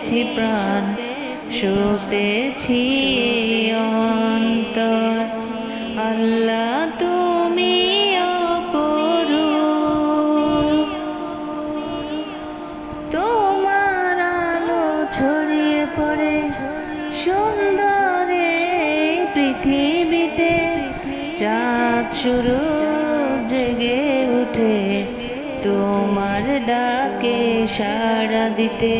সপেছি প্রাণ সপেছি অন্তর। আল্লাহ, তুমি অপরূপ। তোমার আলো ছড়িয়ে পড়ে সুন্দরে পৃথিবীতে। চাঁদ শুরু জেগে উঠে তোমার ডাকে সাড়া দিতে।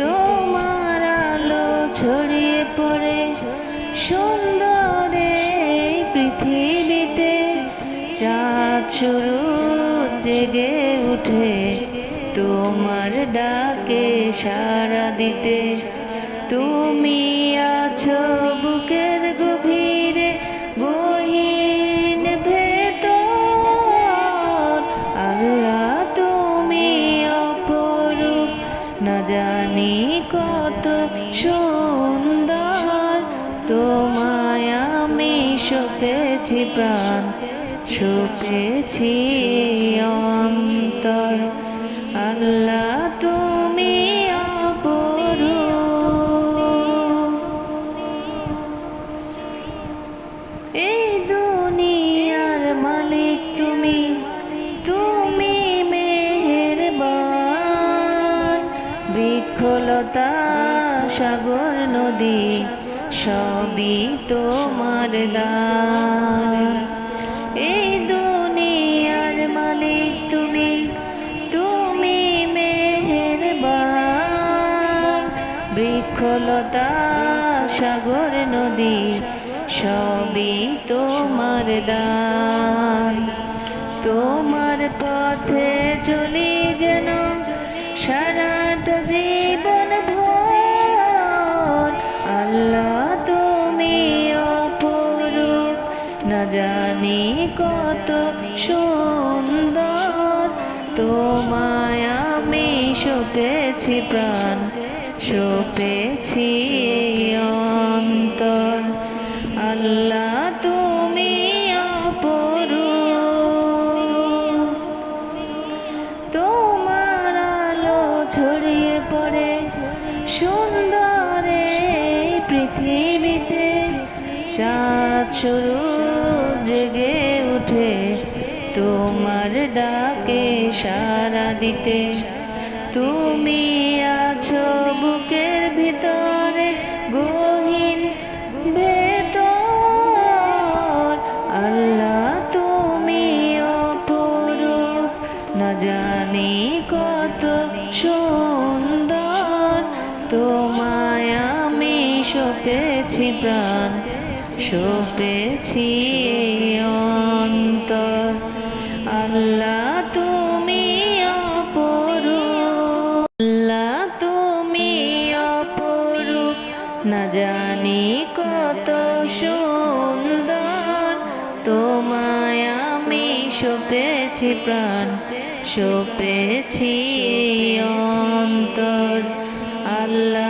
তোমার আলো ছড়িয়ে পড়ে সুন্দরে পৃথিবীতে। চাঁদ শুরু জেগে উঠে তোমার ডাকে সাড়া দিতে। তুমি আছো বুকের না জানি কত সুন্দর। তোমায় আমি সপেছি প্রাণ সপেছি অন্তর। আল্লাহ তুমি সাগর নদী, সবই তোমার দান এই দুনিয়ার মালিক তুমি তুমি মেহেরবান। বৃক্ষলতা সাগর নদী, সবই তোমার দান তোমার পথে চলি যেন সারাটা সুন্দর। তোমায় আমি সপেছি প্রাণ সপেছি অন্তর। আল্লাহ তুমি অপরূপ। তোমার আলো ছড়িয়ে পড়ে সুন্দরে পৃথিবীতে। চাঁদ শুরু জেগে উঠে তোমার ডাকে সারা দিতে। তুমি আছো বুকের ভিতরে গহীন ভেতর। আল্লাহ, তুমি অপরূপ। না জানি কত সুন্দর। তোমায় আমি সপেছি প্রাণ, সপেছি আল্লাহ তুমি অপরূপ। আল্লাহ তুমি অপরূপ। না জানি কত সুন্দর। তোমায় আমি সপেছি প্রাণ, সপেছি অন্তর। আল্লাহ